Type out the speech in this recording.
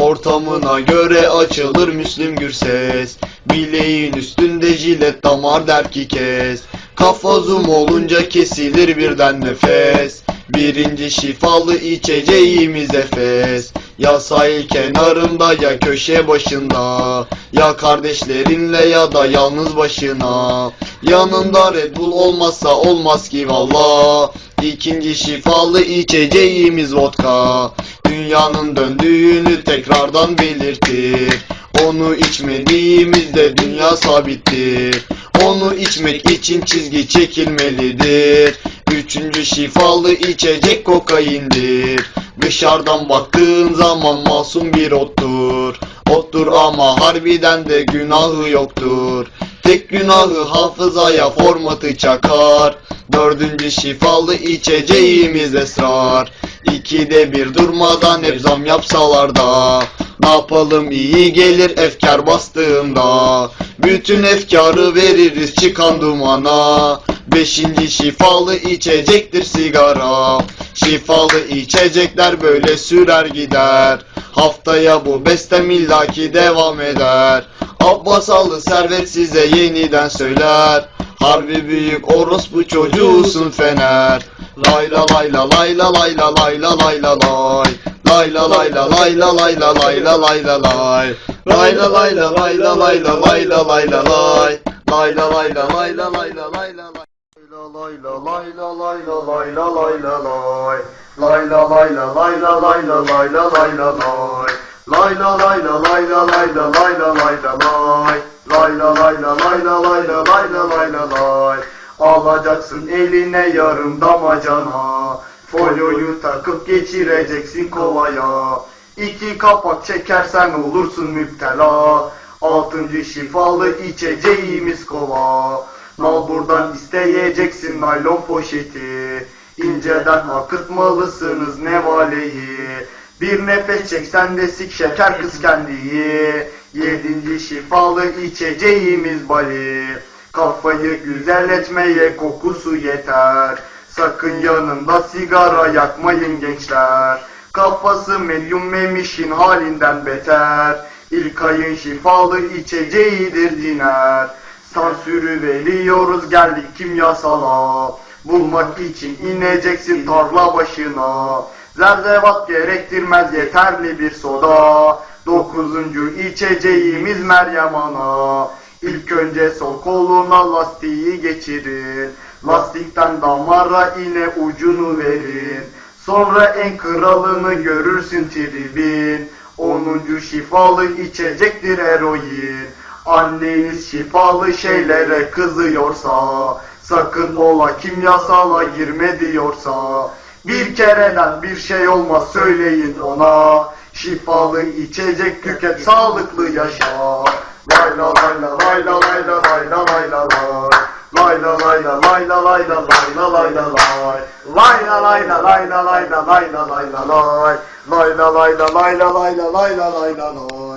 Ortamına göre açılır Müslüm Gürses Bileğin üstünde jilet damar der ki kes Kafa zoom olunca kesilir birden nefes Birinci şifalı içeceğimiz Efes. Ya sahil kenarında ya köşe başında. Ya kardeşlerinle ya da yalnız başına. Yanında Red Bull olmazsa olmaz ki valla. İkinci şifalı içeceğimiz vodka. Dünyanın döndüğünü tekrardan belirtir. Onu içmediğimizde dünya sabittir Onu içmek için çizgi çekilmelidir. Üçüncü şifalı içecek kokaindir. Dışarıdan baktığın zaman masum bir ottur. Ottur ama harbiden de günahı yoktur. Tek günahı hafızaya formatı çakar. Dördüncü şifalı içeceğimiz esrar. İkide bir durmadan hep zam yapsalar da Ne yapalım? İyi gelir efkar bastığında Bütün efkarı veririz çıkan dumana. Beşinci şifalı içecektir sigara. Şifalı içecekler böyle sürer gider. Haftaya bu bestem illaki devam eder. Abbasalı servet size yeniden söyler. Harbi büyük orospu çocuğusun fener. Lay la lay la lay la lay la lay la lay la lay Lay la lay la lay la lay la lay la lay la lay Lay la lay la lay la lay la lay la lay la lay Lay la lay la lay la lay la lay la lay La lay la lay la lay la lay la lay la lay Lay la lay la lay la lay la lay la lay la lay Lay la lay la lay la lay la lay la lay la lay Lay la lay la lay la lay la lay la lay la lay Alacaksın eline yarım damacana Folyoyu takıp geçireceksin kovaya. İki kapak çekersen olursun müptela. Altıncı şifalı içeceğimiz kova. Mal buradan isteyeceksin naylon poşeti. İnceden akıtmalısınız nevaleyi. Bir nefes çeksen de sik şeker kız kendiyi Yedinci şifalı içeceğimiz bali. Kafayı güzel etmeye kokusu yeter Sakın yanında sigara yakmayın gençler. Kafası medyum memişin halinden beter. İlk ayın şifalı içeceğidir diner. Sansürü veriyoruz geldik kimyasala. Bulmak için ineceksin tarla başına. Zerzevat gerektirmez yeterli bir soda. Dokuzuncu içeceğimiz Meryem Ana İlk önce sol koluna lastiği geçirin. Lastikten damara ine ucunu verin. Sonra en kralını görürsün tribin Onuncu şifalı içecektir eroin Anneniz şifalı şeylere kızıyorsa Sakın ola kimyasala girme diyorsa Bir kereden bir şey olmaz söyleyin ona. Şifalı içecek tüket sağlıklı yaşa layla layla layla lay layla layla layla layla lay layla layla layla layla layla layla layla layla layla